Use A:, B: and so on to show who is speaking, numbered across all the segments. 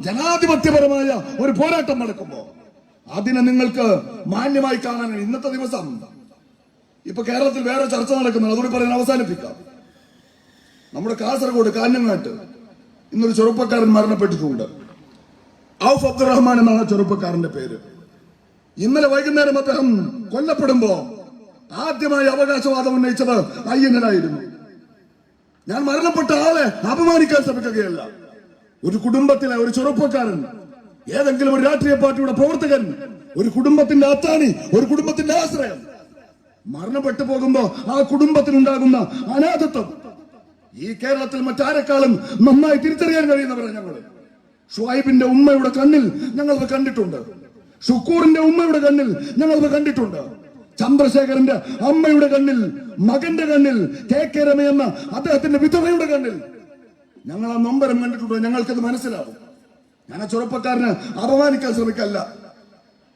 A: ജനാധിപത്യപരമായ ഒരു പോരാട്ടം നടക്കുമ്പോ അതിനെ നിങ്ങൾക്ക് മാന്യമായി കാണാൻ ഇന്നത്തെ ദിവസം. ഇപ്പൊ കേരളത്തിൽ വേറെ ചർച്ച നടക്കുന്നുണ്ട്. അതുകൂടി പറയാൻ അവസാനിപ്പിക്കാം. നമ്മുടെ കാസർഗോഡ് കാഞ്ഞങ്ങാട്ട് ഇന്നൊരു ചെറുപ്പക്കാരൻ മരണപ്പെട്ടിട്ടുണ്ട്. ഔഫ് അബ്ദുറഹ്മാൻ എന്നാണ് ചെറുപ്പക്കാരന്റെ പേര്. ഇന്നലെ വൈകുന്നേരം അദ്ദേഹം കൊല്ലപ്പെടുമ്പോ ആദ്യമായി അവകാശവാദം ഉന്നയിച്ചത് അയ്യനായിരുന്നു ഞാൻ മരണപ്പെട്ട ആളെ അപമാനിക്കാൻ ശ്രമിക്കുകയല്ല. ഒരു കുടുംബത്തിലെ ഒരു ചെറുപ്പക്കാരൻ ഏതെങ്കിലും ഒരു രാഷ്ട്രീയ പാർട്ടിയുടെ പ്രവർത്തകൻ ഒരു കുടുംബത്തിന്റെ അത്താണി ഒരു കുടുംബത്തിന്റെ ആശ്രയം. മരണപ്പെട്ടു പോകുമ്പോ ആ കുടുംബത്തിനുണ്ടാകുന്ന അനാഥത്വം. ഈ കേരളത്തിൽ മറ്റാരെക്കാളും നന്നായി തിരിച്ചറിയാൻ കഴിയുന്നവരാണ് ഞങ്ങൾ. ഷുഹൈബിന്റെ ഉമ്മയുടെ കണ്ണിൽ ഞങ്ങളത് കണ്ടിട്ടുണ്ട്. ഷുക്കൂറിന്റെ ഉമ്മയുടെ കണ്ണിൽ ഞങ്ങളത് കണ്ടിട്ടുണ്ട്. ചന്ദ്രശേഖരന്റെ അമ്മയുടെ കണ്ണിൽ മകന്റെ കണ്ണിൽ കെ കെ രമയെന്ന അദ്ദേഹത്തിന്റെ വിധവയുടെ കണ്ണിൽ ഞങ്ങൾ ആ നൊമ്പരം കണ്ടിട്ടുണ്ട്? ഞങ്ങൾക്കത് മനസ്സിലാവും. ഞാൻ ആ ചെറുപ്പക്കാരന് അപമാനിക്കാൻ ശ്രമിക്കല്ല.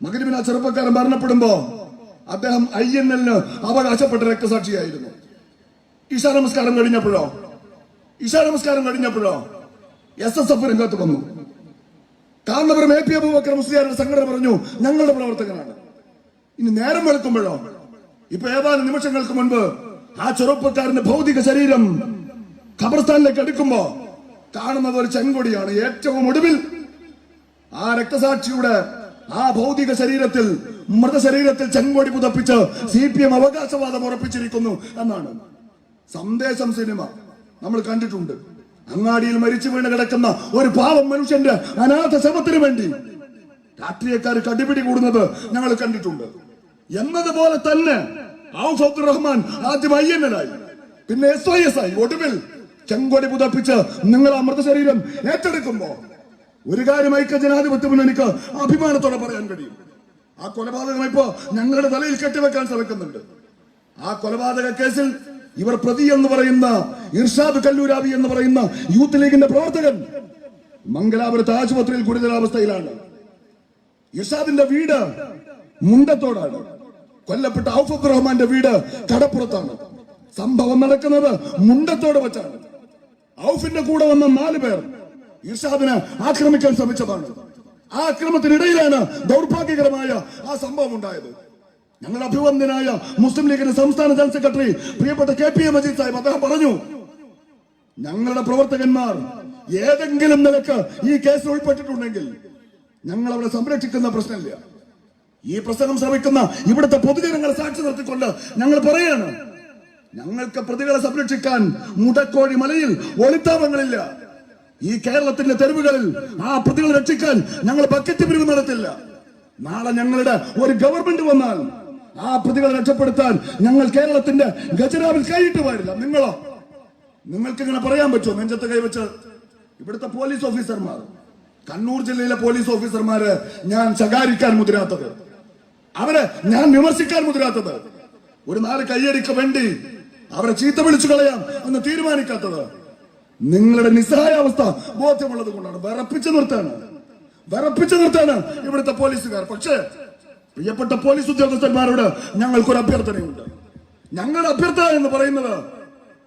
A: മകരിവിന് ആ ചെറുപ്പക്കാരൻ മരണപ്പെടുമ്പോ അദ്ദേഹം ഐ എൻ എല്ലിന് അവകാശപ്പെട്ട രക്തസാക്ഷിയായിരുന്നു. ഈശാ നമസ്കാരം കഴിഞ്ഞപ്പോഴോ? ഈശാ നമസ്കാരം കഴിഞ്ഞപ്പോഴോ? എസ് എസ് എഫ് രംഗത്ത് വന്നു കാന്തപുരം എ പി അബൂബക്കർ മുസ്ലിയാരുടെ സംഘടന പറഞ്ഞു ഞങ്ങളുടെ പ്രവർത്തകനാണ്. ഇനി നേരം വെളുക്കുമ്പോഴോ? ഇപ്പൊ ഏതാനും നിമിഷങ്ങൾക്ക് മുൻപ് ആ ചെറുപ്പക്കാരന്റെ ഭൗതിക ശരീരം ഖബർസ്ഥാനിലേക്ക് എടുക്കുമ്പോ കാണുന്നത് ഒരു ചെങ്കൊടിയാണ്. ഏറ്റവും ഒടുവിൽ ആ രക്തസാക്ഷിയുടെ ആ ഭൗതിക ശരീരത്തിൽ മൃതശരീരത്തിൽ ചെങ്കൊടി പുതപ്പിച്ച് സി പി എം അവകാശവാദം ഉറപ്പിച്ചിരിക്കുന്നു എന്നാണ്. സന്ദേശം സിനിമ നമ്മൾ കണ്ടിട്ടുണ്ട്. അങ്ങാടിയിൽ മരിച്ചു വീണ് കിടക്കുന്ന ഒരു പാവം മനുഷ്യന്റെ അനാഥ ശവത്തിന് വേണ്ടി രാഷ്ട്രീയക്കാർ കടിപിടി കൂടുന്നത് ഞങ്ങൾ കണ്ടിട്ടുണ്ട്. എന്നതുപോലെ തന്നെ എൻ ആദ്യം ആയി പിന്നെ എസ് ഐ എസ് ആയി. ഒടുവിൽ ചെങ്കൊടി പുതപ്പിച്ച് നിങ്ങൾ അമൃത ശരീരം ഏറ്റെടുക്കുമ്പോ ഒരു കാര്യം ഐക്യ ജനാധിപത്യ മുന്നണിക്ക് അഭിമാനത്തോടെ പറയാൻ കഴിയും. ആ കൊലപാതകം ഇപ്പോ ഞങ്ങളുടെ തലയിൽ കെട്ടിവെക്കാൻ ശ്രമിക്കുന്നുണ്ട്. ആ കൊലപാതക കേസിൽ ഇവർ പ്രതി എന്ന് പറയുന്ന ഇർഷാദ് കല്ലൂരാബി എന്ന് പറയുന്ന യൂത്ത് ലീഗിന്റെ പ്രവർത്തകൻ മംഗലാപുരത്ത് ആശുപത്രിയിൽ ഗുരുതരാവസ്ഥയിലാണ്. ഇർഷാദിന്റെ വീട് മുണ്ടത്തോടാണ്. കൊല്ലപ്പെട്ട ഔഫ് റഹ്മാന്റെ വീട് കടപ്പുറത്താണ്. സംഭവം നടക്കുന്നത് മുണ്ടത്തോട് വെച്ചാണ്. ഔഫിന്റെ കൂടെ വന്ന നാല് പേർ ഇർഷാദിനെ ആക്രമിക്കാൻ ശ്രമിച്ചതാണ്. ആ അക്രമത്തിനിടയിലാണ് ദൗർഭാഗ്യകരമായ ആ സംഭവം ഉണ്ടായത്. ഞങ്ങളുടെ അഭിവന്ദനായ മുസ്ലിം ലീഗിന്റെ സംസ്ഥാന ജനറൽ സെക്രട്ടറി പ്രിയപ്പെട്ട K P A Majeed Sahib അദ്ദേഹം പറഞ്ഞു ഞങ്ങളുടെ പ്രവർത്തകന്മാർ ഏതെങ്കിലും നിലയ്ക്ക് ഈ കേസിൽ ഉൾപ്പെട്ടിട്ടുണ്ടെങ്കിൽ ഞങ്ങൾ അവരെ സംരക്ഷിക്കുന്ന പ്രശ്നമില്ല. ഈ പ്രസംഗം ശ്രമിക്കുന്ന ഇവിടുത്തെ പൊതുജനങ്ങളെ സാക്ഷി നിർത്തിക്കൊണ്ട് ഞങ്ങൾ പറയാണ് ഞങ്ങൾക്ക് പ്രതികളെ സംരക്ഷിക്കാൻ മുടക്കോഴി മലയിൽ ഒളിത്താവങ്ങളില്ല. ഈ കേരളത്തിന്റെ തെരുവുകളിൽ ആ പ്രതികളെ രക്ഷിക്കാൻ ഞങ്ങൾ ബക്കറ്റ് പിരിവ് നടത്തില്ല. നാളെ ഞങ്ങളുടെ ഒരു ഗവൺമെന്റ് വന്നാൽ ആ പ്രതികളെ രക്ഷപ്പെടുത്താൻ ഞങ്ങൾ കേരളത്തിന്റെ ഗജരാവിൽ കൈയിട്ട് പാടില്ല. നിങ്ങളോ? നിങ്ങൾക്ക് ഇങ്ങനെ പറയാൻ പറ്റുമോ? നെഞ്ചത്ത് കൈവച്ച്. ഇവിടുത്തെ പോലീസ് ഓഫീസർമാർ. കണ്ണൂർ ജില്ലയിലെ പോലീസ് ഓഫീസർമാര് ഞാൻ ശകാരിക്കാൻ മുതിരാത്തത്. അവരെ ഞാൻ വിമർശിക്കാൻ മുതിരാത്തത്. ഒരു നാല് കയ്യടിക്ക് വേണ്ടി അവരെ ചീത്ത വിളിച്ചു കളയാം എന്ന് തീരുമാനിക്കാത്തത്. നിങ്ങളുടെ നിസ്സഹായാവസ്ഥ ബോധ്യമുള്ളത് കൊണ്ടാണ്. വിറപ്പിച്ചു നിർത്താണ് വിറപ്പിച്ചു നിർത്താണ് ഇവിടുത്തെ പോലീസുകാർ. പക്ഷേ പ്രിയപ്പെട്ട പോലീസ് ഉദ്യോഗസ്ഥന്മാരോട് ഞങ്ങൾക്കൊരു അഭ്യർത്ഥനയുണ്ട്. ഞങ്ങളുടെ അഭ്യർത്ഥന എന്ന് പറയുന്നത്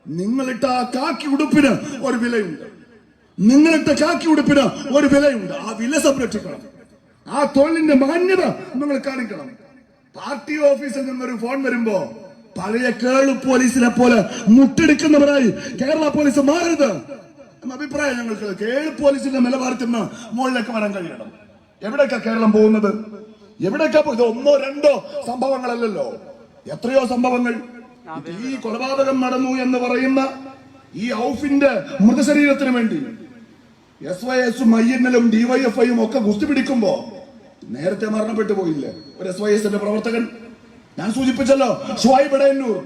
A: നിങ്ങളിട്ട ആ കാക്കി ഉടുപ്പിന് ഒരു വിലയുണ്ട്. നിങ്ങളിട്ട കാക്കി ഉടുപ്പിന് ഒരു വിലയുണ്ട്. ആ വില സംരക്ഷിക്കണം. ആ തൊഴിലിന്റെ മാന്യത നിങ്ങൾ കാണിക്കണം. പാർട്ടി ഓഫീസിൽ നിന്നൊരു ഫോൺ വരുമ്പോ പഴയ കേളു പോലീസിനെ പോലെ മുട്ടെടുക്കുന്നവരായി കേരള പോലീസ് മാറരുത് എന്ന അഭിപ്രായം ഞങ്ങൾക്ക്. കേളു പോലീസിന്റെ നിലവാരത്തിൽ നിന്ന് മുകളിലേക്ക് വരാൻ കഴിയണം. എവിടേക്കാ കേരളം പോകുന്നത്? എവിടേക്കാ ഇത് ഒന്നോ രണ്ടോ സംഭവങ്ങളല്ലല്ലോ. എത്രയോ സംഭവങ്ങൾ. ഈ കൊലപാതകം നടന്നു എന്ന് പറയുന്ന ഈ ഔഫിന്റെ മൃതശരീരത്തിന് വേണ്ടി എസ് വൈ എസും ഐ എൻ എല്ലും ഡിവൈഎഫ്ഐയും ഒക്കെ ഗുസ്തി പിടിക്കുമ്പോ നേരത്തെ മരണപ്പെട്ടു പോയില്ലേ? ഒരു എസ് വൈ എസിന്റെ പ്രവർത്തകൻ ഞാൻ സൂചിപ്പിച്ചല്ലോ ഷുഹൈബ് എടയന്നൂർ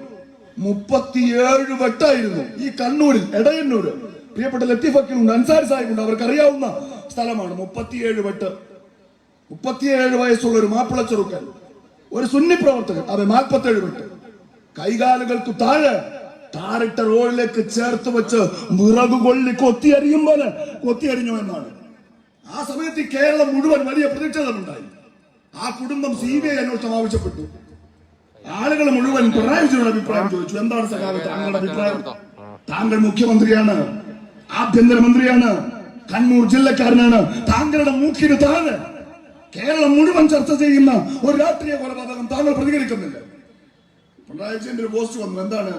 A: മുപ്പത്തിയേഴ് വെട്ടായിരുന്നു ഈ കണ്ണൂരിൽ എടയന്നൂര്. പ്രിയപ്പെട്ട ലത്തീഫക്കിലുണ്ട് അൻസാരി സാഹിബുണ്ട് അവർക്ക് അറിയാവുന്ന സ്ഥലമാണ്. മുപ്പത്തിയേഴ് വെട്ട് മുപ്പത്തിയേഴ് വയസ്സുള്ള ഒരു മാപ്പിള ചെറുക്കൻ. ഒരു സുന്നി പ്രവർത്തകൻ. അതെ നാൽപ്പത്തേഴ് വെട്ട് കൈകാലുകൾക്ക് താഴെ താറിട്ട റോഡിലേക്ക് ചേർത്ത് വെച്ച് വിറകു കൊള്ളി കൊത്തിയരിയും പോലെ കൊത്തിയരിഞ്ഞു എന്നാണ്. ആ സമയത്ത് കേരളം മുഴുവൻ വലിയ പ്രതിഷേധമുണ്ടായി. ആ കുടുംബം സി ബി ഐ അന്വേഷണം ആവശ്യപ്പെട്ടു. ആളുകൾ മുഴുവൻ പിണറായി വിജയനോട് അഭിപ്രായം ചോദിച്ചു. എന്താണ് സഖാവ് താങ്കളുടെ അഭിപ്രായം? താങ്കൾ മുഖ്യമന്ത്രിയാണ് ആഭ്യന്തരമന്ത്രിയാണ് കണ്ണൂർ ജില്ലക്കാരനാണ്. താങ്കളുടെ മൂക്കിന് താഴെ കേരളം മുഴുവൻ ചർച്ച ചെയ്യുന്ന ഒരു രാഷ്ട്രീയ കൊലപാതകം താങ്കൾ പ്രതികരിക്കുന്നില്ല. പിണറായി വിജയന്റെ ഒരു പോസ്റ്റ് വന്നു. എന്താണ്?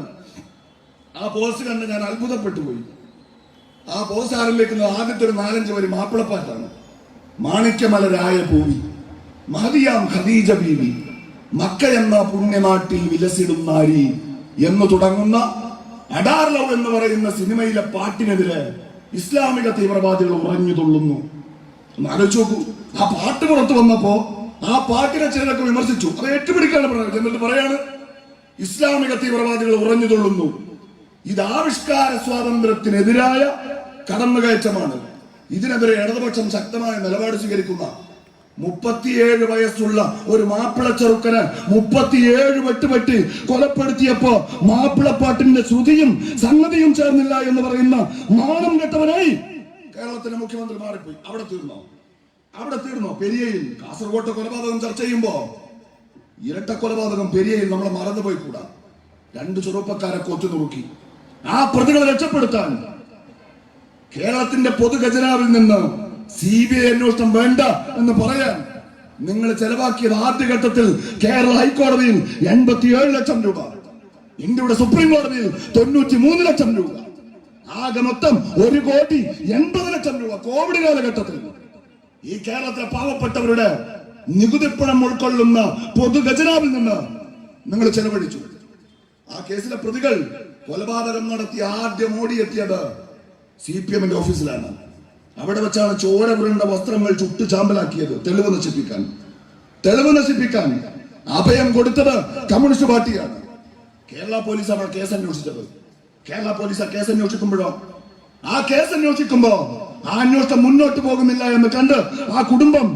A: ആ പോസ്റ്റ് കണ്ട് ഞാൻ അത്ഭുതപ്പെട്ടു പോയി ആ പോസ്റ്റ് ആരംഭിക്കുന്ന ആദ്യത്തെ ഒരു നാലഞ്ച് വരി മാപ്പിളപ്പാട്ടാണ് മാണിക്യമലരായ ഭൂമി. മഹതിയാം ഖദീജ ബീവി മക്ക എന്ന പുണ്യനാട്ടിൽ വിലസിടും നാരി എന്ന് തുടങ്ങുന്ന അഡാർ ലവ് എന്ന് പറയുന്ന സിനിമയിലെ പാട്ടിനെതിരെ ഇസ്ലാമിക തീവ്രവാദികൾ ഉറഞ്ഞു തുള്ളുന്നു. ഒന്ന് നോക്കൂ. ആ പാട്ട് പുറത്തു വന്നപ്പോ ആ പാട്ടിനെ ചിലരൊക്കെ വിമർശിച്ചു. അത് ഏറ്റുപിടിക്കാണ് പറഞ്ഞത് എന്നിട്ട് പറയാണ് ഇസ്ലാമിക തീവ്രവാദികൾ ഉറഞ്ഞു തുള്ളുന്നു. ഇത് ആവിഷ്കാര സ്വാതന്ത്ര്യത്തിനെതിരായ കടന്നുകയറ്റമാണ്. ഇതിനെതിരെ ഇടതുപക്ഷം ശക്തമായ നിലപാട് സ്വീകരിക്കുന്ന മുപ്പത്തിയേഴ് വയസ്സുള്ള ഒരു മാപ്പിള ചെറുക്കന് മുപ്പത്തിയേഴ് വെട്ടുപെട്ടി കൊലപ്പെടുത്തിയപ്പോ മാപ്പിളപ്പാട്ടിന്റെ ശ്രുതിയും സംഗതിയും ചേർന്നില്ല എന്ന് പറയുന്ന നാണം കെട്ടവനായി കേരളത്തിലെ മുഖ്യമന്ത്രി മാറിപ്പോയി. അവിടെ തീർന്നോ? അവിടെ തീർന്നോ? പെരിയയിൽ. കാസർഗോട്ടെ കൊലപാതകം ചർച്ച ചെയ്യുമ്പോ ഇരട്ട കൊലപാതകം പെരിയയിൽ നമ്മളെ മറന്നുപോയി കൂടാ. രണ്ട് ചെറുപ്പക്കാരെ കൊത്തു നുറുക്കി. ആ പ്രതികളെ രക്ഷപ്പെടുത്താൻ കേരളത്തിന്റെ പൊതു ഖജനാവിൽ നിന്ന് സി ബി ഐ അന്വേഷണം വേണ്ട എന്ന് പറയാൻ നിങ്ങൾ ചെലവാക്കിയത് ആദ്യഘട്ടത്തിൽ കേരള ഹൈക്കോടതിയിൽ എൺപത്തിയേഴ് ലക്ഷം രൂപ ഇന്ത്യയുടെ സുപ്രീം കോടതിയിൽ തൊണ്ണൂറ്റി മൂന്ന് ലക്ഷം രൂപ. ആകെ മൊത്തം ഒരു കോടി എൺപത് ലക്ഷം രൂപ കോവിഡ് കാലഘട്ടത്തിൽ. ഈ കേരളത്തിലെ പാവപ്പെട്ടവരുടെ നികുതിപ്പണം ഉൾക്കൊള്ളുന്ന പൊതുഖജനാവിൽ നിന്ന് നിങ്ങൾ ചെലവഴിച്ചു. ആ കേസിലെ പ്രതികൾ കൊലപാതകം നടത്തി ആദ്യം ഓടിയെത്തിയത് സി പി എമ്മിന്റെ ഓഫീസിലാണ്. അവിടെ വെച്ചാണ് ചോര പുരണ്ട വസ്ത്രങ്ങൾ ചുട്ടു ചാമ്പലാക്കിയത്. തെളിവ് നശിപ്പിക്കാൻ. തെളിവ് നശിപ്പിക്കാൻ അഭയം കൊടുത്തത് കമ്മ്യൂണിസ്റ്റ് പാർട്ടിയാണ്. കേരള പോലീസ് അവിടെ കേസ് അന്വേഷിച്ചത്. കേരള പോലീസ് ആ കേസ് അന്വേഷിക്കുമ്പോഴോ? ആ കേസ് അന്വേഷിക്കുമ്പോ ആ അന്വേഷണം മുന്നോട്ട് പോകുന്നില്ല എന്ന് കണ്ട് ആ കുടുംബം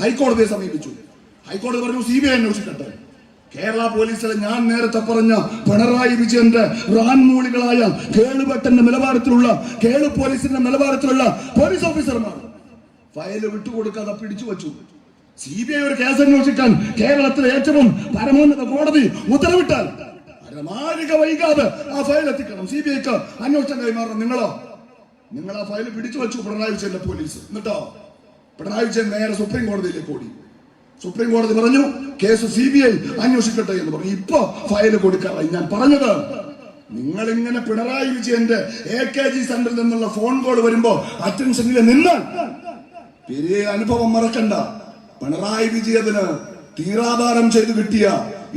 A: ഹൈക്കോടതിയെ സമീപിച്ചു. ഹൈക്കോടതി പറഞ്ഞു സി ബി ഐ അന്വേഷിക്കട്ടെ. കേരള പോലീസിലെ ഞാൻ നേരത്തെ പറഞ്ഞ പിണറായി വിജയന്റെ റാൻമൂളികളായ കേളുപെട്ടന്റെ നിലവാരത്തിലുള്ള കേളു പോലീസിന്റെ നിലവാരത്തിലുള്ള പോലീസ് ഓഫീസർമാർ ഫയൽ വിട്ടുകൊടുക്കാതെ പിടിച്ചു വച്ചു. സി ബി ഐ ഒരു കേസ് അന്വേഷിക്കാൻ കേരളത്തിലെ ഏറ്റവും പരമോന്നത കോടതി ഉത്തരവിട്ടാൽ പരമാരിക വൈകാതെ ആ ഫയൽ എത്തിക്കണം. സി ബി ഐക്ക് അന്വേഷണം കൈമാറണം. നിങ്ങളോ? നിങ്ങൾ ആ ഫയൽ പിടിച്ചു വച്ചു പിണറായി വിജയന്റെ പോലീസ്. എന്നിട്ടോ? പിണറായി വിജയൻ നേരെ സുപ്രീം കോടതിയിലേക്ക് ഓടി. സുപ്രീം കോടതി പറഞ്ഞു കേസ് സി ബി ഐ അന്വേഷിക്കട്ടെ എന്ന് പറഞ്ഞു. ഇപ്പൊ ഫയൽ കൊടുക്കാറായി. ഞാൻ പറഞ്ഞത് നിങ്ങൾ ഇങ്ങനെ പിണറായി വിജയന്റെ എ കെ ജി സെന്ററിൽ നിന്നുള്ള ഫോൺ കോൾ വരുമ്പോ അറ്റൻഷനിൽ നിന്ന് പെരിയ അനുഭവം മറക്കണ്ട. പിണറായി വിജയത്തിന് തീരാധാരം ചെയ്ത് കിട്ടിയ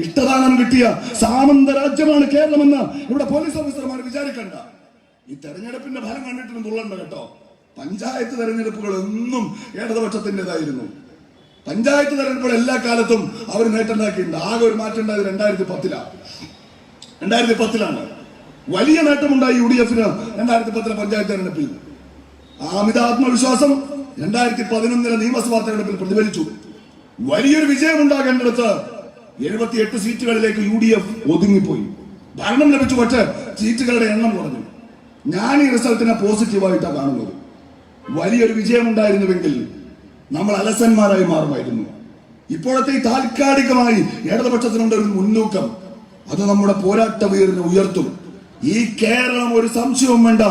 A: ഇഷ്ടദാനം കിട്ടിയ സാമന്ത രാജ്യമാണ് കേരളമെന്ന് ഇവിടെ പോലീസ് ഓഫീസർമാർ വിചാരിക്കണ്ട. ഈ തെരഞ്ഞെടുപ്പിന്റെ ഫലം കണ്ടിട്ടൊന്നും തുള്ളണ്ട കേട്ടോ. പഞ്ചായത്ത് തെരഞ്ഞെടുപ്പുകൾ എന്നും ഇടതുപക്ഷത്തിന്റെതായിരുന്നു. പഞ്ചായത്ത് തെരഞ്ഞെടുപ്പ് എല്ലാ കാലത്തും അവർ നേട്ടമുണ്ടാക്കിയിട്ടുണ്ട്. ആകെ ഒരു മാറ്റം ഉണ്ടായത് രണ്ടായിരത്തി പത്തിലാണ് രണ്ടായിരത്തി പത്തിലാണ് വലിയ നേട്ടമുണ്ടായി യു ഡി എഫിന് രണ്ടായിരത്തി പത്തിലെ പഞ്ചായത്ത് തെരഞ്ഞെടുപ്പിൽ. അമിത ആത്മവിശ്വാസം രണ്ടായിരത്തി പതിനൊന്നിലെ നിയമസഭാ തെരഞ്ഞെടുപ്പിൽ പ്രതിഫലിച്ചു. വലിയൊരു വിജയം ഉണ്ടാകേണ്ടിടത്ത് എഴുപത്തിയെട്ട് സീറ്റുകളിലേക്ക് യു ഡി എഫ് ഒതുങ്ങിപ്പോയി. ഭരണം ലഭിച്ചു പക്ഷേ സീറ്റുകളുടെ എണ്ണം കുറഞ്ഞു. ഞാൻ ഈ റിസൾട്ടിനെ പോസിറ്റീവായിട്ടാണ് കാണുന്നത്. വലിയൊരു വിജയം ഉണ്ടായിരുന്നുവെങ്കിൽ നമ്മൾ അലസന്മാരായി മാറുമായിരുന്നു. ഇപ്പോഴത്തെ ഈ താൽക്കാലികമായി ഇടതുപക്ഷത്തിനുണ്ട് ഒരു മുന്നൂക്കം. അത് നമ്മുടെ പോരാട്ട വീറിനെ ഉയർത്തും. ഈ കേരളം ഒരു സംശയവും വേണ്ട.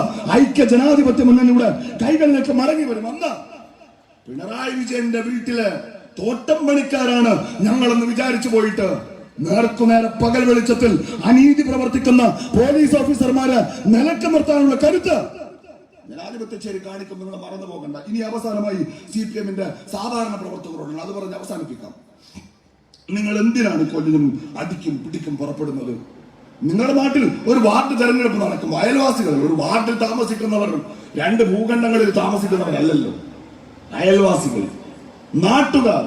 A: ഐക്യ ജനാധിപത്യ മുന്നണിയുടെ കൈകളിലേക്ക് മടങ്ങി വരും. അന്ന് പിണറായി വിജയന്റെ വീട്ടിൽ തോട്ടം പണിക്കാരാണ് ഞങ്ങളെന്ന് വിചാരിച്ചു പോയിട്ട് നേർക്കുനേരെ പകൽ വെളിച്ചത്തിൽ അനീതി പ്രവർത്തിക്കുന്ന പോലീസ് ഓഫീസർമാരെ നിലയ്ക്ക് നിർത്താനുള്ള കരുത്ത് ജനാധിപത്യച്ചേരി കാണിക്കും നിങ്ങൾ മറന്നു പോകണ്ട. ഇനി അവസാനമായി സി പി എമ്മിന്റെ സാധാരണ പ്രവർത്തകരോടാണ് അത് പറഞ്ഞ് അവസാനിപ്പിക്കാം. നിങ്ങൾ എന്തിനാണ് കൊല്ലിനും അടിക്കും പിടിക്കും പുറപ്പെടുന്നത്? നിങ്ങളുടെ നാട്ടിൽ ഒരു വാർഡ് തെരഞ്ഞെടുപ്പ് നടക്കും. അയൽവാസികൾ ഒരു വാർഡിൽ താമസിക്കുന്നവർ രണ്ട് ഭൂഖണ്ഡങ്ങളിൽ താമസിക്കുന്നവരല്ലല്ലോ. അയൽവാസികൾ. നാട്ടുകാർ.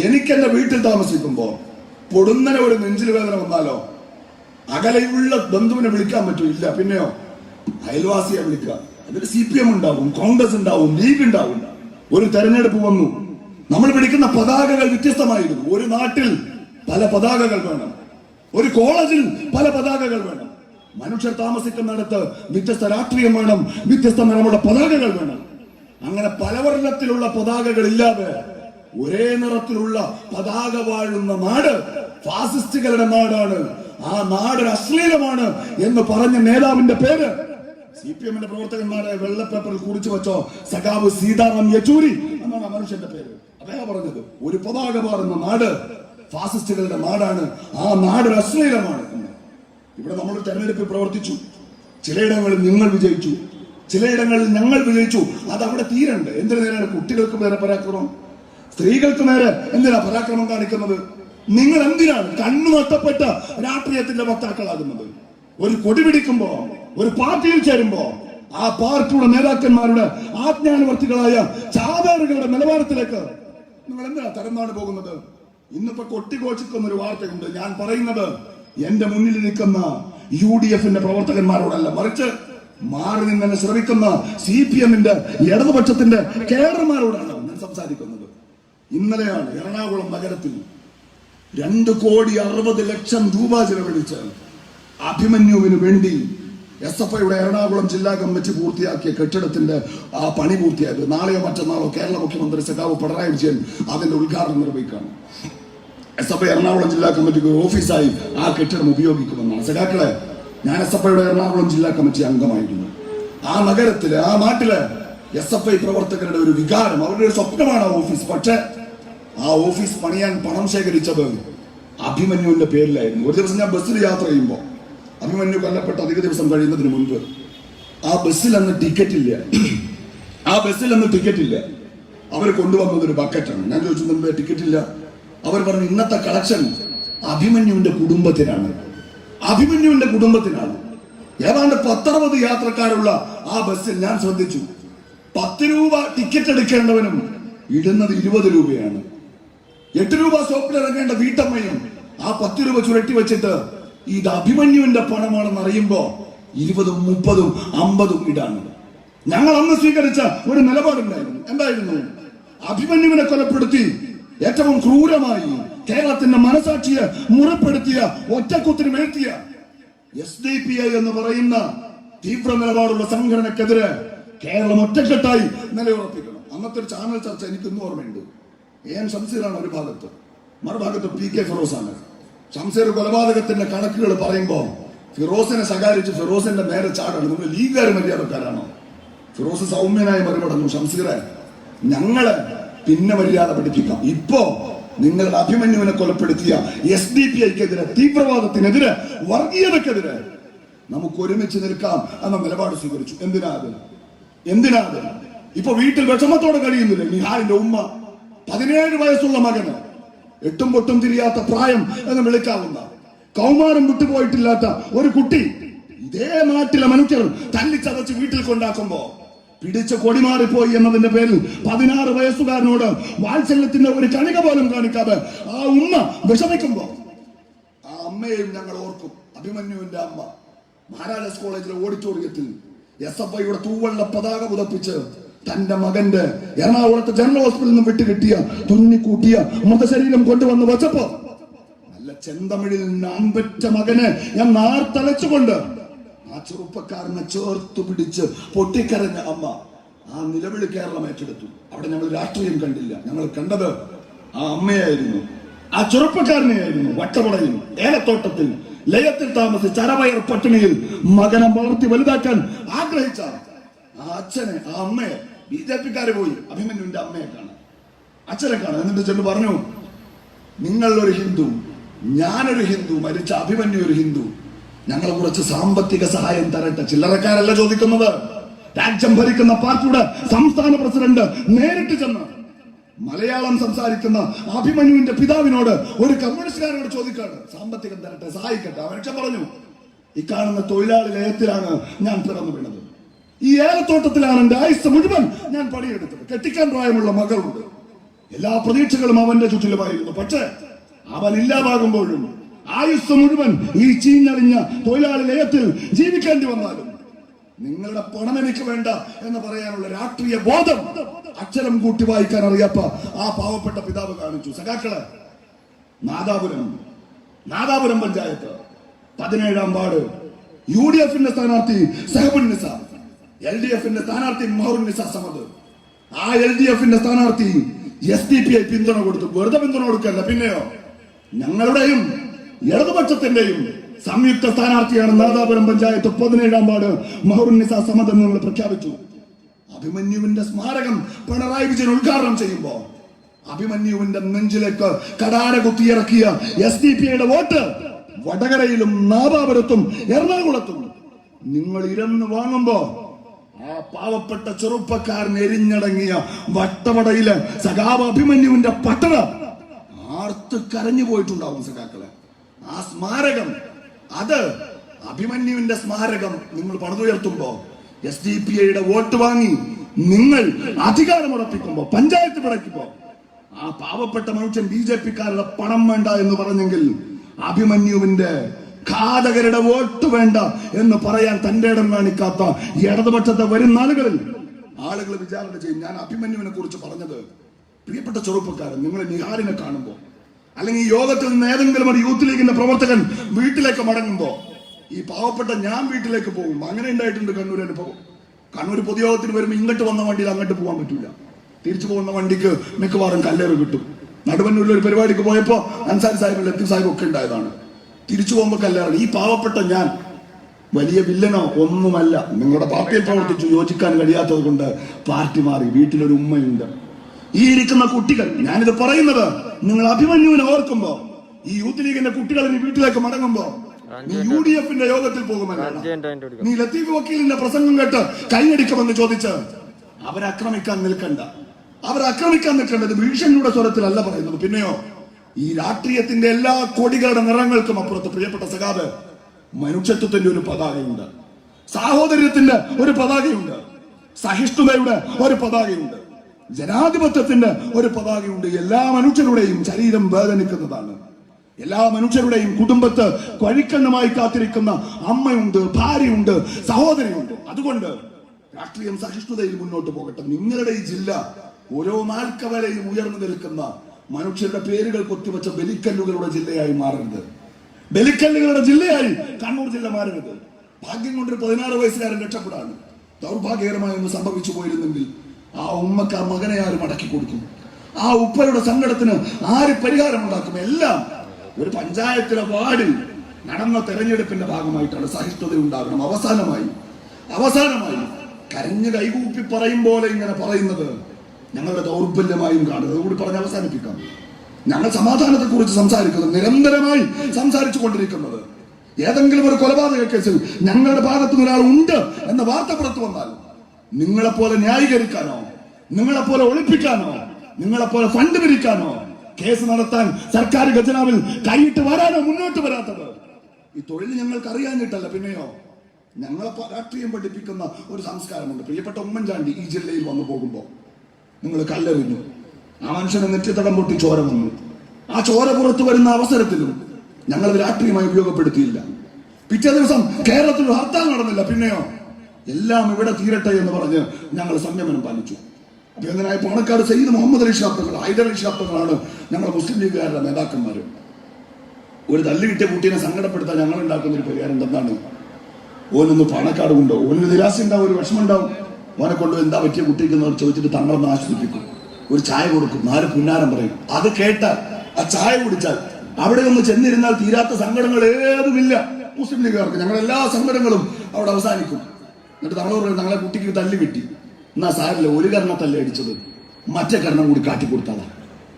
A: എനിക്ക് എന്റെ വീട്ടിൽ താമസിക്കുമ്പോൾ പൊടുന്നനെ ഒരു നെഞ്ചിൽ വേദന വന്നാലോ? അകലെയുള്ള ബന്ധുവിനെ വിളിക്കാൻ പറ്റൂ? ഇല്ല. പിന്നെയോ? അയൽവാസിയെ വിളിക്കുക. അതിൽ സി പി എം ഉണ്ടാവും കോൺഗ്രസ് ഉണ്ടാവും ലീഗ് ഉണ്ടാവും. ഒരു തെരഞ്ഞെടുപ്പ് വന്നു. നമ്മൾ പിടിക്കുന്ന പതാകകൾ വ്യത്യസ്തമായിരുന്നു. ഒരു നാട്ടിൽ പല പതാകകൾ വേണം. ഒരു കോളേജിൽ പല പതാകകൾ വേണം. മനുഷ്യർ താമസിക്കുന്നിടത്ത് വ്യത്യസ്ത രാഷ്ട്രീയം വേണം വ്യത്യസ്ത നിറമുള്ള പതാകകൾ വേണം. അങ്ങനെ പലവർണത്തിലുള്ള പതാകകൾ ഇല്ലാതെ ഒരേ നിറത്തിലുള്ള പതാക വാഴുന്ന നാട് ഫാസിസ്റ്റുകളുടെ നാടാണ്. ആ നാട് അശ്ലീലമാണ് എന്ന് പറഞ്ഞ നേതാവിന്റെ പേര് സി പി എമ്മിന്റെ പ്രവർത്തകന്മാരെ വെള്ളപ്പേപ്പറിൽ കുറിച്ചു വെച്ചോ? സഖാവ് സീതാറാം യെച്ചൂരി എന്നാണ് മനുഷ്യന്റെ പേര്. അദ്ദേഹം പറഞ്ഞത് ഒരു പതാക പാറുന്ന നാട് ഫാസിസ്റ്റുകളുടെ നാടാണ്. ആ നാട് അശ്ലീലമാണ്. ഇവിടെ നമ്മൾ തെരഞ്ഞെടുപ്പിൽ പ്രവർത്തിച്ചു. ചിലയിടങ്ങളിൽ നിങ്ങൾ വിജയിച്ചു. ചിലയിടങ്ങളിൽ ഞങ്ങൾ വിജയിച്ചു. അത് അവിടെ തീരണ്ട്. എന്തിനു നേരെയാണ് കുട്ടികൾക്ക് നേരെ പരാക്രമം? സ്ത്രീകൾക്ക് നേരെ എന്തിനാ പരാക്രമം കാണിക്കുന്നത്? നിങ്ങൾ എന്തിനാണ് കണ്ണു നഷ്ടപ്പെട്ട രാഷ്ട്രീയത്തിന്റെ വക്താക്കളാകുന്നത്? ഒരു കൊടി പിടിക്കുമ്പോ ഒരു പാർട്ടിയിൽ ചേരുമ്പോ ആ പാർട്ടിയുടെ നേതാക്കന്മാരുടെ ആജ്ഞാനുവർത്തികളായ ചാവേറുകളുടെ നിലവാരത്തിലേക്ക് നിങ്ങൾ എന്തിനാ തരംതാണ് പോകുന്നത്? ഇന്നിപ്പോ കൊട്ടിഘോഷിക്കുന്ന ഒരു വാർത്തയുണ്ട്. ഞാൻ പറയുന്നത് എന്റെ മുന്നിൽ നിൽക്കുന്ന യു ഡി എഫിന്റെ പ്രവർത്തകന്മാരോടല്ല മറിച്ച് മാറി നിന്ന് ശ്രമിക്കുന്ന സി പി എമ്മിന്റെ ഇടതുപക്ഷത്തിന്റെ കേഡർമാരോടാണ് ഞാൻ സംസാരിക്കുന്നത്. ഇന്നലെയാണ് എറണാകുളം നഗരത്തിൽ രണ്ട് കോടി അറുപത് ലക്ഷം രൂപ ചെലവഴിച്ച് അഭിമന്യുവിന് വേണ്ടി എസ് എഫ് ഐയുടെ എറണാകുളം ജില്ലാ കമ്മിറ്റി പൂർത്തിയാക്കിയ കെട്ടിടത്തിന്റെ ആ പണി പൂർത്തിയായത്. നാളെയോ മറ്റന്നാളോ കേരള മുഖ്യമന്ത്രി സഖാവ് പിണറായി വിജയൻ അതിന്റെ ഉദ്ഘാടനം നിർവഹിക്കുകയാണ്. എസ് എഫ് ഐ എറണാകുളം ജില്ലാ കമ്മിറ്റിക്ക് ഓഫീസായി ആ കെട്ടിടം ഉപയോഗിക്കുമെന്നാണ്. സഖാക്കളെ ഞാൻ എസ് എഫ് ഐയുടെ എറണാകുളം ജില്ലാ കമ്മിറ്റി അംഗമായിരുന്നു. ആ നഗരത്തിൽ ആ നാട്ടിൽ എസ് എഫ് ഐ പ്രവർത്തകരുടെ ഒരു വികാരം അവരുടെ ഒരു സ്വപ്നമാണ് ആ ഓഫീസ്. പക്ഷേ ആ ഓഫീസ് പണിയാൻ പണം ശേഖരിച്ചത് അഭിമന്യുവിന്റെ പേരിലായിരുന്നു. ഒരു ദിവസം ഞാൻ ബസ്സിൽ യാത്ര ചെയ്യുമ്പോൾ അഭിമന്യു കൊല്ലപ്പെട്ട അധിക ദിവസം കഴിയുന്നതിന് മുൻപ് ആ ബസ്സിൽ അന്ന് ടിക്കറ്റ് ഇല്ല. ആ ബസ്സിൽ അന്ന് ടിക്കറ്റ് ഇല്ല. അവർ കൊണ്ടുവന്നത് ഒരു ബക്കറ്റാണ് ഞാൻ ചോദിച്ചു മുൻപ് ടിക്കറ്റ് ഇല്ല. അവർ പറഞ്ഞു ഇന്നത്തെ കളക്ഷൻ അഭിമന്യുവിന്റെ കുടുംബത്തിനാണ്. അഭിമന്യുവിന്റെ കുടുംബത്തിനാണ്. ഏതാണ്ട് പത്തറുപത് യാത്രക്കാരുള്ള ആ ബസ്സിൽ ഞാൻ ശ്രദ്ധിച്ചു. പത്ത് രൂപ ടിക്കറ്റ് എടുക്കേണ്ടവനും ഇടുന്നത് ഇരുപത് രൂപയാണ്. എട്ട് രൂപ ഷോപ്പിൽ ഇറങ്ങേണ്ട വീട്ടമ്മയും ആ പത്ത് രൂപ ചുരട്ടി വെച്ചിട്ട് ഇത് അഭിമന്യുവിന്റെ പണമാണെന്ന് അറിയുമ്പോ ഇരുപതും മുപ്പതും അമ്പതും ഇടാണ് ഞങ്ങൾ അന്ന് സ്വീകരിച്ച ഒരു നിലപാടുണ്ടായിരുന്നു. എന്തായിരുന്നു? അഭിമന്യുവിനെ കൊലപ്പെടുത്തി ഏറ്റവും ക്രൂരമായി കേരളത്തിന്റെ മനസാക്ഷിയെ മുറപ്പെടുത്തിയ ഒറ്റക്കുത്തിന് വീഴ്ത്തിയ എസ് ഡി പി ഐ എന്ന് പറയുന്ന തീവ്ര നിലപാടുള്ള സംഘടനക്കെതിരെ കേരളം ഒറ്റക്കെട്ടായി നിലയുറപ്പിക്കണം. അന്നത്തെ ഒരു ചാനൽ ചർച്ച എനിക്ക് ഇന്ന് ഓർമ്മയുണ്ട്. എ എൻ ഷംസീറാണ് ഒരു ഭാഗത്ത്. മറുഭാഗത്ത് പി കെ ഫിറോസാണ്. ഷംസീർ കൊലപാതകത്തിന്റെ കണക്കുകൾ പറയുമ്പോൾ ഫിറോസിനെ സഹായിച്ച് ഫിറോസിന്റെ നേരെ ചാടാണ്. നിങ്ങൾ ലീഗുകാർ മര്യാദക്കാരാണോ? ഫിറോസ് സൗമ്യനായി മറികടന്നു. ഷംസീറെ ഞങ്ങളെ പിന്നെ മര്യാദ പഠിപ്പിക്കാം ഇപ്പോ നിങ്ങളുടെ അഭിമന്യുവിനെ കൊലപ്പെടുത്തിയ എസ് ഡി പി ഐക്കെതിരെ തീവ്രവാദത്തിനെതിരെ വർഗീയതക്കെതിരെ നമുക്ക് ഒരുമിച്ച് നിൽക്കാം എന്ന നിലപാട് സ്വീകരിച്ചു. എന്തിനാ അത്? എന്തിനാ ഇപ്പൊ വീട്ടിൽ വിഷമത്തോടെ കഴിയുന്നില്ലേ? നിഹാലിന്റെ ഉമ്മ പതിനേഴ് വയസ്സുള്ള മകന് എട്ടും പൊട്ടും തിരിയാത്ത പ്രായം എന്ന് വിളിക്കാവുന്ന. കൗമാരം വിട്ടുപോയിട്ടില്ലാത്ത ഒരു കുട്ടി ഇതേ നാട്ടിലെ മനുഷ്യർ തല്ലിച്ചതച്ച് വീട്ടിൽ കൊണ്ടാക്കുമ്പോ പിടിച്ച് കൊടിമാറിപ്പോയി എന്നതിന്റെ പേരിൽ പതിനാറ് വയസ്സുകാരനോട് വാത്സല്യത്തിന്റെ ഒരു കണിക പോലും കാണിക്കാതെ ആ ഉമ്മ വിഷമിക്കുമ്പോ ആ അമ്മയും ഞങ്ങൾ ഓർക്കും. അഭിമന്യുവിന്റെ അമ്മ. മഹാരാജാസ് കോളേജിലെ ഓഡിറ്റോറിയത്തിൽ എസ് എഫ് ഐയുടെ തൂവള്ള പതാക പുതപ്പിച്ച് തന്റെ മകന്റെ എറണാകുളത്തെ ജനറൽ ഹോസ്പിറ്റലിൽ നിന്ന് വിട്ടുകിട്ടിയ തുന്നിക്കൂട്ടിയ മൃതശരീരം കൊണ്ടുവന്ന് വച്ചപ്പോ നല്ല ചെന്തമിഴിൽ നാൻപറ്റ മകനെ ഞാൻ നാർത്തലച്ചുകൊണ്ട് ആ ചെറുപ്പക്കാരനെ ചേർത്തു പിടിച്ച് പൊട്ടിക്കരഞ്ഞ അമ്മ ആ നിലവിളി കേരളം ഏറ്റെടുത്തു. അവിടെ ഞങ്ങൾ രാഷ്ട്രീയം കണ്ടില്ല. ഞങ്ങൾ കണ്ടത് ആ അമ്മയായിരുന്നു. ആ ചെറുപ്പക്കാരനെയായിരുന്നു വട്ടവടയിൽ ഏലത്തോട്ടത്തിൽ ലയത്തിൽ താമസിച്ച് ചരവയർ പട്ടിണിയിൽ മകനെ വളർത്തി വലുതാക്കാൻ ആഗ്രഹിച്ച ആ അച്ഛനെ ആ അമ്മയെ ബി ജെ പിക്കാര് പോയി. അഭിമന്യുവിന്റെ അമ്മയെ കാണാൻ അച്ഛനെ കാണാൻ എന്നിട്ട് ചെന്ന് പറഞ്ഞു നിങ്ങൾ ഒരു ഹിന്ദു ഞാനൊരു ഹിന്ദു മരിച്ച അഭിമന്യു ഒരു ഹിന്ദു. ഞങ്ങൾ കുറച്ച് സാമ്പത്തിക സഹായം തരട്ടെ. ചില്ലറക്കാരല്ല ചോദിക്കുന്നത്? രാജ്യം ഭരിക്കുന്ന പാർട്ടിയുടെ സംസ്ഥാന പ്രസിഡന്റ് നേരിട്ട് ചെന്ന് മലയാളം സംസാരിക്കുന്ന അഭിമന്യുവിന്റെ പിതാവിനോട് ഒരു കമ്മ്യൂണിസ്റ്റുകാരോട് ചോദിക്കാണ്. സാമ്പത്തികം തരട്ടെ സഹായിക്കട്ടെ. അവരക്ഷ പറഞ്ഞു ഈ കാണുന്ന തൊഴിലാളി ലയത്തിലാണ് ഞാൻ പിറന്നു വീണത് ഈ ഏലത്തോട്ടത്തിലാണ് എന്റെ ആയുസ് മുഴുവൻ ഞാൻ പണിയെടുത്തത്. കെട്ടിക്കാൻ പ്രായമുള്ള മകളുണ്ട്. എല്ലാ പ്രതീക്ഷകളും അവന്റെ ചുറ്റിലുമായിരുന്നു. പക്ഷേ അവൻ ഇല്ലാതാകുമ്പോഴും ആയുസ് മുഴുവൻ ഈ ചീഞ്ഞളിഞ്ഞ തൊഴിലാളി ലയത്തിൽ ജീവിക്കേണ്ടി വന്നാലും നിങ്ങളുടെ പണം എനിക്ക് വേണ്ട എന്ന് പറയാനുള്ള രാഷ്ട്രീയ ബോധം അക്ഷരം കൂട്ടി വായിക്കാൻ അറിയാത്ത ആ പാവപ്പെട്ട പിതാവ് കാണിച്ചു. സഖാക്കളെ നാദാപുരം നാദാപുരം പഞ്ചായത്ത് പതിനേഴാം വാർഡ് യു ഡി എഫിന്റെ സ്ഥാനാർത്ഥി സഹബുൻ നിസ. എൽ ഡി എഫിന്റെ സ്ഥാനാർത്ഥി മഹറുൻ നിസാസ് അഹമ്മദ് ആ എൽ ഡി എഫിന്റെ സ്ഥാനാർത്ഥി എസ് ഡി പി ഐ പിന്തുണ കൊടുത്തു. വെറുതെ പിന്തുണ കൊടുക്കല്ല പിന്നെയോ? ഞങ്ങളുടെയും ഇടതുപക്ഷത്തിന്റെയും സംയുക്ത സ്ഥാനാർത്ഥിയാണ് നാദാപുരം പഞ്ചായത്ത് പതിനേഴാം വാർഡ് മഹറുൻ നിസാസ് അഹമ്മദ് എന്ന് നമ്മൾ പ്രഖ്യാപിച്ചു. അഭിമന്യുവിന്റെ സ്മാരകം പിണറായി വിജയൻ ഉദ്ഘാടനം ചെയ്യുമ്പോ അഭിമന്യുവിന്റെ നെഞ്ചിലേക്ക് കടാര കുത്തിയിറക്കിയ എസ് ഡി പി ഐയുടെ വോട്ട് വടകരയിലും നാദാപുരത്തും എറണാകുളത്തും. നിങ്ങൾ ഇരന്ന് വാങ്ങുമ്പോ ആ പാവപ്പെട്ട ചെറുപ്പക്കാരൻ എരിഞ്ഞടങ്ങിയ വട്ടവടയിലെ സഖാവ് അഭിമന്യുവിന്റെ പട്ടണ. ആർത്ത് കരഞ്ഞു പോയിട്ടുണ്ടാവും സഖാക്കളെ. ആ സ്മാരകം അത് അഭിമന്യുവിന്റെ സ്മാരകം നിങ്ങൾ പണിതുയർത്തുമ്പോ എസ് ഡി പി ഐയുടെ വോട്ട് വാങ്ങി നിങ്ങൾ അധികാരം ഉറപ്പിക്കുമ്പോ പഞ്ചായത്ത് പിടയ്ക്കുമ്പോ ആ പാവപ്പെട്ട മനുഷ്യൻ ബി ജെ പിക്കാരുടെ പണം വേണ്ട എന്ന് പറഞ്ഞെങ്കിൽ അഭിമന്യുവിന്റെ ഘാതകരുടെ വോട്ട് വേണ്ട എന്ന് പറയാൻ തന്റെ ഇടം കാണിക്കാത്ത ഇടതുപക്ഷത്തെ വരും നാളുകളിൽ ആളുകൾ വിചാരണ ചെയ്യും. ഞാൻ അഭിമന്യുവിനെ കുറിച്ച് പറഞ്ഞത്. പ്രിയപ്പെട്ട ചെറുപ്പക്കാരൻ നിങ്ങൾ നിഹാരിനെ കാണുമ്പോൾ അല്ലെങ്കിൽ യോഗത്തിൽ നിന്ന് ഏതെങ്കിലും ഒരു യൂത്ത് ലീഗിന്റെ പ്രവർത്തകൻ വീട്ടിലേക്ക് മടങ്ങുമ്പോൾ ഈ പാവപ്പെട്ട ഞാൻ വീട്ടിലേക്ക് പോകും. അങ്ങനെ ഉണ്ടായിട്ടുണ്ട് കണ്ണൂർ അനുഭവം. കണ്ണൂർ പൊതുയോഗത്തിന് വരുമ്പോൾ ഇങ്ങോട്ട് വന്ന വണ്ടിയിൽ അങ്ങോട്ട് പോകാൻ പറ്റില്ല തിരിച്ചു പോകുന്ന വണ്ടിക്ക് മിക്കവാറും കല്ലേറ് കിട്ടും. നടുവന്നൂരിൽ ഒരു പരിപാടിക്ക് പോയപ്പോൾ അൻസാരി സാഹിബ് ലത്തീഫ് സാഹിബ് ഒക്കെ ഉണ്ടായതാണ്. തിരിച്ചു പോകുമ്പോൾ കല്യാണം ഈ പാവപ്പെട്ട ഞാൻ വലിയ വില്ലനോ ഒന്നുമല്ല. നിങ്ങളുടെ പാർട്ടിയിൽ പ്രവർത്തിച്ചു യോജിക്കാൻ കഴിയാത്തത് കൊണ്ട് പാർട്ടി മാറി വീട്ടിലൊരു ഉമ്മയുണ്ട്. ഈ ഇരിക്കുന്ന കുട്ടികൾ ഞാനിത് പറയുന്നത് നിങ്ങൾ അഭിമന്യുവിനെ ഓർക്കുമ്പോ ഈ യൂത്ത് ലീഗിന്റെ കുട്ടികൾ ഇനി വീട്ടിലേക്ക് മടങ്ങുമ്പോ നീ യു ഡി എഫിന്റെ യോഗത്തിൽ പോകുമല്ലോ. നീ ലത്തീഫ് വക്കീലിന്റെ പ്രസംഗം കേട്ട് കൈയടിക്കുമെന്ന് ചോദിച്ച് അവരാക്രമിക്കാൻ നിൽക്കണ്ട. അവരാക്രമിക്കാൻ നിൽക്കേണ്ടത് ഭീഷണിയുടെ സ്വരത്തിലല്ല പറയുന്നത്. പിന്നെയോ? ഈ രാഷ്ട്രീയത്തിന്റെ എല്ലാ കൊടികളുടെ നിറങ്ങൾക്കും അപ്പുറത്ത് പ്രിയപ്പെട്ട സഖാബ് മനുഷ്യത്വത്തിന്റെ ഒരു പതാകയുണ്ട്. സാഹോദര്യത്തിന്റെ ഒരു പതാകയുണ്ട്. സഹിഷ്ണുതയുടെ ഒരു പതാകയുണ്ട്. ജനാധിപത്യത്തിന്റെ ഒരു പതാകയുണ്ട്. എല്ലാ മനുഷ്യരുടെയും ശരീരം വേദനിക്കുന്നതാണ്. എല്ലാ മനുഷ്യരുടെയും കുടുംബത്ത് കഴിക്കണ്ണമായി കാത്തിരിക്കുന്ന അമ്മയുണ്ട് ഭാര്യയുണ്ട് സഹോദരിയുണ്ട്. അതുകൊണ്ട് രാഷ്ട്രീയം സഹിഷ്ണുതയിൽ മുന്നോട്ട് പോകട്ടെ. നിങ്ങളുടെ ഈ ജില്ല ഓരോ നാൽക്കവരെയും ഉയർന്നു നിൽക്കുന്ന മനുഷ്യരുടെ പേരുകൾ കൊത്തിവെച്ച ബലിക്കല്ലുകളുടെ ജില്ലയായി മാറരുത്. ബലിക്കല്ലുകളുടെ ജില്ലയായി കണ്ണൂർ ജില്ല മാറരുത്. ഭാഗ്യം കൊണ്ടൊരു പതിനാറ് വയസ്സുകാരൻ രക്ഷപ്പെടാണ് ദൗർഭാഗ്യകരമായി ഒന്ന് സംഭവിച്ചു പോയിരുന്നെങ്കിൽ ആ ഉമ്മക്ക് ആ മകനെ ആര് മടക്കി കൊടുക്കും. ആ ഉപ്പയുടെ സങ്കടത്തിന് ആര് പരിഹാരം ഉണ്ടാക്കും? എല്ലാം ഒരു പഞ്ചായത്തിലെ വാർഡിൽ നടന്ന തെരഞ്ഞെടുപ്പിന്റെ ഭാഗമായിട്ടാണ് സഹിഷ്ണുത ഉണ്ടാകണം. അവസാനമായി അവസാനമായി കരഞ്ഞ് കൈകൂപ്പി പറയും പോലെ ഇങ്ങനെ പറയുന്നത് ഞങ്ങളുടെ ദൗർബല്യമായും കാണുന്നത്. അതുകൂടി പറഞ്ഞ് അവസാനിപ്പിക്കാം. ഞങ്ങൾ സമാധാനത്തെക്കുറിച്ച് സംസാരിക്കുന്നത് നിരന്തരമായി സംസാരിച്ചു കൊണ്ടിരിക്കുന്നത്. ഏതെങ്കിലും ഒരു കൊലപാതക കേസിൽ ഞങ്ങളുടെ ഭാഗത്തു നിന്ന് ഒരാൾ ഉണ്ട് എന്ന വാർത്ത പുറത്തു വന്നാൽ നിങ്ങളെപ്പോലെ ന്യായീകരിക്കാനോ നിങ്ങളെപ്പോലെ ഒളിപ്പിക്കാനോ നിങ്ങളെപ്പോലെ ഫണ്ട് പിരിക്കാനോ കേസ് നടത്താൻ സർക്കാർ ഖജനാവിൽ കൈയിട്ട് വരാനോ മുന്നോട്ട് വരാത്തത് ഈ തൊഴിൽ ഞങ്ങൾക്ക് അറിയാഞ്ഞിട്ടല്ല. പിന്നെയോ ഞങ്ങളെ രാഷ്ട്രീയം പഠിപ്പിക്കുന്ന ഒരു സംസ്കാരമുണ്ട്. പ്രിയപ്പെട്ട ഉമ്മൻചാണ്ടി ഈ ജില്ലയിൽ വന്നു പോകുമ്പോൾ നിങ്ങൾ കല്ലെറിഞ്ഞു. ആ മനുഷ്യന് നെറ്റിത്തടം പൊട്ടി ചോര വന്നു. ആ ചോര പുറത്തു വരുന്ന അവസരത്തിലും ഞങ്ങൾ രാഷ്ട്രീയമായി ഉപയോഗപ്പെടുത്തിയില്ല. പിറ്റേ ദിവസം കേരളത്തിൽ ഹർത്താൽ നടന്നില്ല. പിന്നെയോ? എല്ലാം ഇവിടെ തീരട്ടെ എന്ന് പറഞ്ഞ് ഞങ്ങൾ സംയമനം പാലിച്ചു. അപ്പൊ എങ്ങനെയായി പാണക്കാട് സയ്യിദ് മുഹമ്മദ് അലി ഷാപ്പുകൾ ഹൈദർ അലി ഷാപ്പുകളാണ് ഞങ്ങളുടെ മുസ്ലിം ലീഗുകാരുടെ നേതാക്കന്മാർ ഒരു തല്ല് കിട്ടിയ കുട്ടീനെ സങ്കടപ്പെടുത്താൻ ഞങ്ങൾ ഉണ്ടാക്കുന്ന ഒരു പരിഹാരം എന്താണ് ഓനൊന്ന് പാണക്കാട് കൊണ്ടോ ഓനൊരു നിരാശ ഉണ്ടാവും ഒരു വിഷമം ഉണ്ടാവും ഓനെ കൊണ്ടോ എന്താ പറ്റിയ കുട്ടിക്ക് ചോദിച്ചിട്ട് തങ്ങളൊന്ന് ആശ്വസിപ്പിക്കും ഒരു ചായ കൊടുക്കും. നാല് പുന്നാരം പറയും. അത് കേട്ട ആ ചായ കുടിച്ചാൽ അവിടെ ഒന്ന് ചെന്നിരുന്നാൽ തീരാത്ത സങ്കടങ്ങൾ ഏതുമില്ല. മുസ്ലിം ലീഗുകാർക്ക് ഞങ്ങളുടെ എല്ലാ സങ്കടങ്ങളും അവിടെ അവസാനിക്കും. എന്നിട്ട് തങ്ങൾ പറയും തങ്ങളെ കുട്ടിക്ക് തല്ലി കിട്ടി എന്നാ സാരില്ല ഒരു കരണത്തല്ലേ അടിച്ചത്? മറ്റേ കർണം കൂടി കാട്ടി കാട്ടിക്കൊടുത്താളാ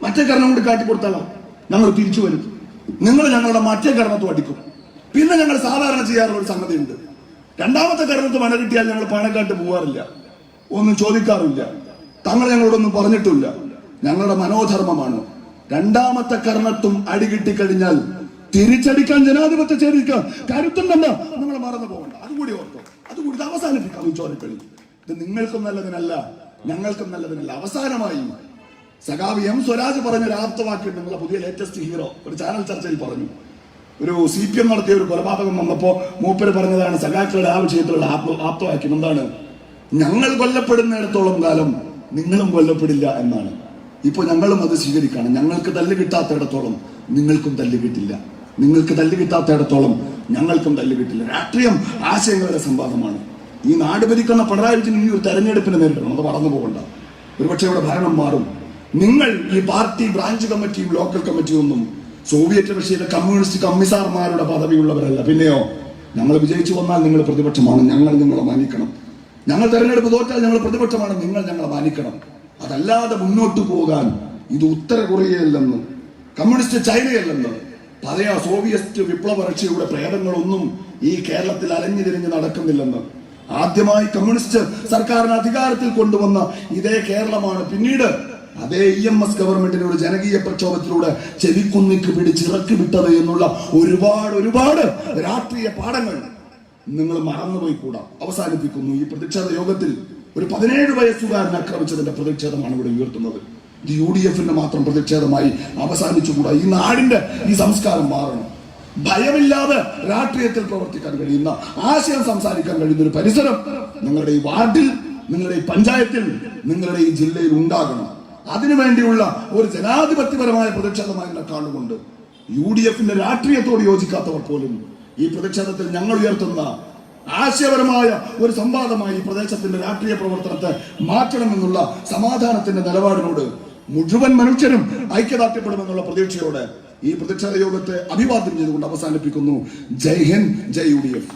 A: മറ്റേ കർണം കൂടി കൊടുത്താലോ ഞങ്ങൾ തിരിച്ചു വരും. നിങ്ങൾ ഞങ്ങളുടെ മറ്റേ കർണത്തും അടിക്കും. പിന്നെ ഞങ്ങൾ സാധാരണ ചെയ്യാറുള്ള ഒരു സംഗതിയുണ്ട്. രണ്ടാമത്തെ കർണത്ത് മന കിട്ടിയാൽ ഞങ്ങൾ പാണക്കാട്ട് പോവാറില്ല. ഒന്നും ചോദിക്കാറില്ല. തങ്ങൾ ഞങ്ങളോടൊന്നും പറഞ്ഞിട്ടില്ല. ഞങ്ങളുടെ മനോധർമ്മമാണ്. രണ്ടാമത്തെ കർണത്തും അടി കിട്ടിക്കഴിഞ്ഞാൽ തിരിച്ചടിക്കാൻ ജനാധിപത്യ ചേരിക്ക് കരുത്തുണ്ടെന്ന് നിങ്ങൾ മറന്നു പോകണ്ട. അതുകൂടി ഓർത്തോ. അതുകൂടി അവസാനിപ്പിക്കാം ഈ ചോരക്കളി ഇത് നിങ്ങൾക്കും നല്ലതിനല്ല ഞങ്ങൾക്കും നല്ലതിനല്ല. അവസാനമായി സഖാവ് എം സ്വരാജ് പറഞ്ഞ ഒരു ആപ്തവാക്യം നിങ്ങളെ പുതിയ ലേറ്റസ്റ്റ് ഹീറോ ഒരു ചാനൽ ചർച്ചയിൽ പറഞ്ഞു. ഒരു സി പി എം നടത്തിയ ഒരു കൊലപാതകം വന്നപ്പോ മൂപ്പര് പറഞ്ഞതാണ് സഖാക്കളുടെ ആ വിഷയത്തിലുള്ള ആപ്ത ആപ്തവാക്യം എന്താണ്? ഞങ്ങൾ കൊല്ലപ്പെടുന്നിടത്തോളം കാലം നിങ്ങളും കൊല്ലപ്പെടില്ല എന്നാണ്. ഇപ്പൊ ഞങ്ങളും അത് സ്വീകരിക്കണം. ഞങ്ങൾക്ക് തല്ല് കിട്ടാത്തിടത്തോളം നിങ്ങൾക്കും തല്ല് കിട്ടില്ല. നിങ്ങൾക്ക് തല്ല് കിട്ടാത്തിടത്തോളം ഞങ്ങൾക്കും തല്ല് കിട്ടില്ല. രാഷ്ട്രീയം ആശയങ്ങളുടെ സംവാദമാണ്. ഈ നാട് ഭരിക്കുന്ന പിണറായി വിജയൻ ഇനി ഒരു തെരഞ്ഞെടുപ്പിന് നേരിടണം. അത് മറന്നു പോകണ്ട. ഒരുപക്ഷെ ഇവിടെ ഭരണം മാറും. നിങ്ങൾ ഈ പാർട്ടി ബ്രാഞ്ച് കമ്മിറ്റിയും ലോക്കൽ കമ്മിറ്റിയും ഒന്നും സോവിയറ്റ് റഷ്യയിലെ കമ്മ്യൂണിസ്റ്റ് കമ്മിസാർമാരുടെ പദവിയുള്ളവരല്ല. പിന്നെയോ? ഞങ്ങൾ വിജയിച്ചു വന്നാൽ നിങ്ങൾ പ്രതിപക്ഷമാണ്. ഞങ്ങൾ നിങ്ങളെ മാനിക്കണം. ഞങ്ങൾ തെരഞ്ഞെടുപ്പ് തോറ്റാൽ ഞങ്ങൾ പ്രതിപക്ഷമാണ്. നിങ്ങൾ ഞങ്ങളെ മാനിക്കണം. അതല്ലാതെ മുന്നോട്ട് പോകാൻ ഇത് ഉത്തര കൊറിയയല്ലെന്ന് കമ്മ്യൂണിസ്റ്റ് ചൈനയല്ലെന്ന് പഴയ സോവിയറ്റ് വിപ്ലവ റഷ്യയുടെ പ്രേതങ്ങളൊന്നും ഈ കേരളത്തിൽ അലഞ്ഞു തിരിഞ്ഞ് നടക്കുന്നില്ലെന്ന് ആദ്യമായി കമ്മ്യൂണിസ്റ്റ് സർക്കാരിന് അധികാരത്തിൽ കൊണ്ടുവന്ന ഇതേ കേരളമാണ് പിന്നീട് അതേ ഇ എം എസ് ഗവൺമെന്റിന് ഒരു ജനകീയ പ്രക്ഷോഭത്തിലൂടെ ചെവിക്കുന്നിക്ക് പിടിച്ചിറക്കി വിട്ടത് എന്നുള്ള ഒരുപാട് ഒരുപാട് രാഷ്ട്രീയ പാഠങ്ങൾ നിങ്ങൾ മറന്നുപോയി കൂടാ. അവസാനിപ്പിക്കുന്നു ഈ പ്രതിഷേധ യോഗത്തിൽ ഒരു പതിനേഴ് വയസ്സുകാരൻ ആക്രമിച്ചതിന്റെ പ്രതിഷേധമാണ് ഇവിടെ ഉയർത്തുന്നത്. ഇത് യു ഡി എഫിന്റെ മാത്രം പ്രതിഷേധമായി അവസാനിച്ചുകൂടാ. ഈ നാടിന്റെ ഈ സംസ്കാരം മാറണം. ഭയമില്ലാതെ രാഷ്ട്രീയത്തിൽ പ്രവർത്തിക്കാൻ കഴിയുന്ന ആശയം സംസാരിക്കാൻ കഴിയുന്ന ഒരു പരിസരം നിങ്ങളുടെ ഈ വാർഡിൽ നിങ്ങളുടെ ഈ പഞ്ചായത്തിൽ നിങ്ങളുടെ ഈ ജില്ലയിൽ ഉണ്ടാകണം. അതിനുവേണ്ടിയുള്ള ഒരു ജനാധിപത്യപരമായ പ്രതിഷേധമായി ഇതിനെ കാണുകൊണ്ട് യു ഡി എഫിന്റെ രാഷ്ട്രീയത്തോട് യോജിക്കാത്തവർ പോലും ഈ പ്രതിഷേധത്തിൽ ഞങ്ങൾ ഉയർത്തുന്ന ആശയപരമായ ഒരു സംവാദമായി ഈ പ്രദേശത്തിന്റെ രാഷ്ട്രീയ പ്രവർത്തനത്തെ മാറ്റണമെന്നുള്ള സമാധാനത്തിന്റെ നിലപാടിനോട് മുഴുവൻ മനുഷ്യരും ഐക്യദാർഢ്യപ്പെടുമെന്നുള്ള പ്രതീക്ഷയോടെ ഈ പ്രതിഷേധ യോഗത്തെ അഭിവാദ്യം ചെയ്തുകൊണ്ട് അവസാനിപ്പിക്കുന്നു. Jai Hind Jai U D F.